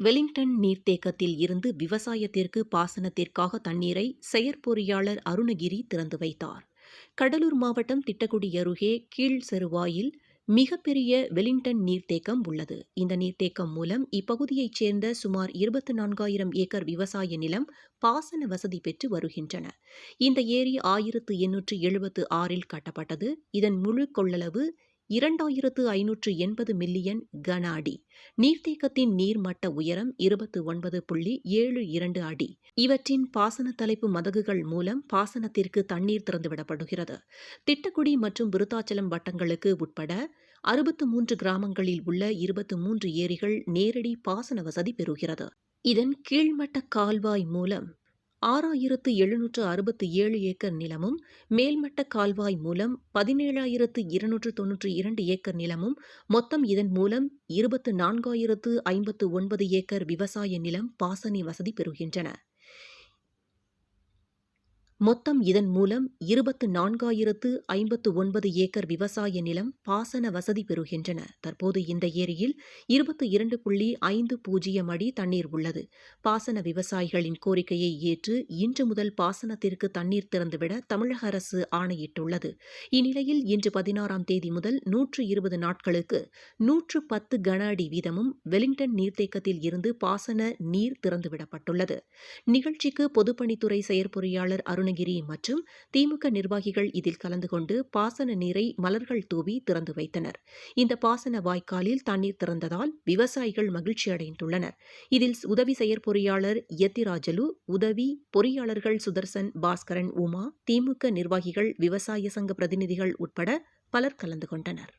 Wellington நீர்த்தேக்கத்தில் இருந்து விவசாயத்திற்கு பாசனத்திற்காக தண்ணீரை செயற்பொறியாளர் அருணகிரி திறந்து வைத்தார். கடலூர் மாவட்டம் திட்டக்குடி அருகே கீழ் செருவாயில் மிகப்பெரிய வெலிங்டன் நீர்த்தேக்கம் உள்ளது. இந்த நீர்த்தேக்கம் மூலம் இப்பகுதியைச் சேர்ந்த சுமார் இருபத்தி நான்காயிரம் ஏக்கர் விவசாய நிலம் பாசன வசதி பெற்று வருகின்றன. இந்த ஏரி ஆயிரத்து எண்ணூற்று எழுபத்து ஆறில் கட்டப்பட்டது. இதன் முழு கொள்ளளவு இரண்டாயிரத்து ஐநூற்று எண்பது மில்லியன் கன அடி நீர்த்தேக்கத்தின் நீர்மட்ட உயரம் இருபத்து ஒன்பது புள்ளி ஏழு இரண்டு அடி. இவற்றின் பாசன தலைப்பு மதகுகள் மூலம் பாசனத்திற்கு தண்ணீர் திறந்துவிடப்படுகிறது. திட்டக்குடி மற்றும் விருத்தாச்சலம் வட்டங்களுக்கு உட்பட அறுபத்து மூன்று கிராமங்களில் உள்ள இருபத்து மூன்று ஏரிகள் நேரடி பாசன வசதி பெறுகிறது. இதன் கீழ்மட்ட கால்வாய் மூலம் ஆறாயிரத்து எழுநூற்று அறுபத்து ஏழு ஏக்கர் நிலமும் மேல்மட்ட கால்வாய் மூலம் பதினேழாயிரத்து இருநூற்று தொன்னூற்றி இரண்டு ஏக்கர் நிலமும் மொத்தம் இதன் மூலம் இருபத்து நான்காயிரத்து ஐம்பத்து ஒன்பது ஏக்கர் விவசாய நிலம் பாசன வசதி பெறுகின்றன. மொத்தம் இதன் மூலம் இருபத்து நான்காயிரத்து ஐம்பத்து ஒன்பது ஏக்கர் விவசாய நிலம் பாசன வசதி பெறுகின்றன. தற்போது இந்த ஏரியில் இருபத்து இரண்டு புள்ளி ஐந்து பூஜ்ஜியம் அடி தண்ணீர் உள்ளது. பாசன விவசாயிகளின் கோரிக்கையை ஏற்று இன்று முதல் பாசனத்திற்கு தண்ணீர் திறந்துவிட தமிழக அரசு ஆணையிட்டுள்ளது. இந்நிலையில் இன்று பதினாறாம் தேதி முதல் நூற்று இருபது நாட்களுக்கு நூற்று பத்து கன அடி வீதமும் வெலிங்டன் நீர்த்தேக்கத்தில் இருந்து பாசன நீர் திறந்துவிடப்பட்டுள்ளது. நிகழ்ச்சிக்கு பொதுப்பணித்துறை செயற்பொறியாளர் அருண் அருணகிரி மற்றும் திமுக நிர்வாகிகள் இதில் கலந்து கொண்டு பாசன நீரை மலர்கள் தூவி திறந்து வைத்தனர். இந்த பாசன வாய்க்காலில் தண்ணீர் திறந்ததால் விவசாயிகள் மகிழ்ச்சி அடைந்துள்ளனர். இதில் உதவி செயற்பொறியாளர் யத்திராஜலு உதவி பொறியாளர்கள் சுதர்சன் பாஸ்கரன் உமா திமுக நிர்வாகிகள் விவசாய சங்க பிரதிநிதிகள் உட்பட பலர் கலந்து கொண்டனர்.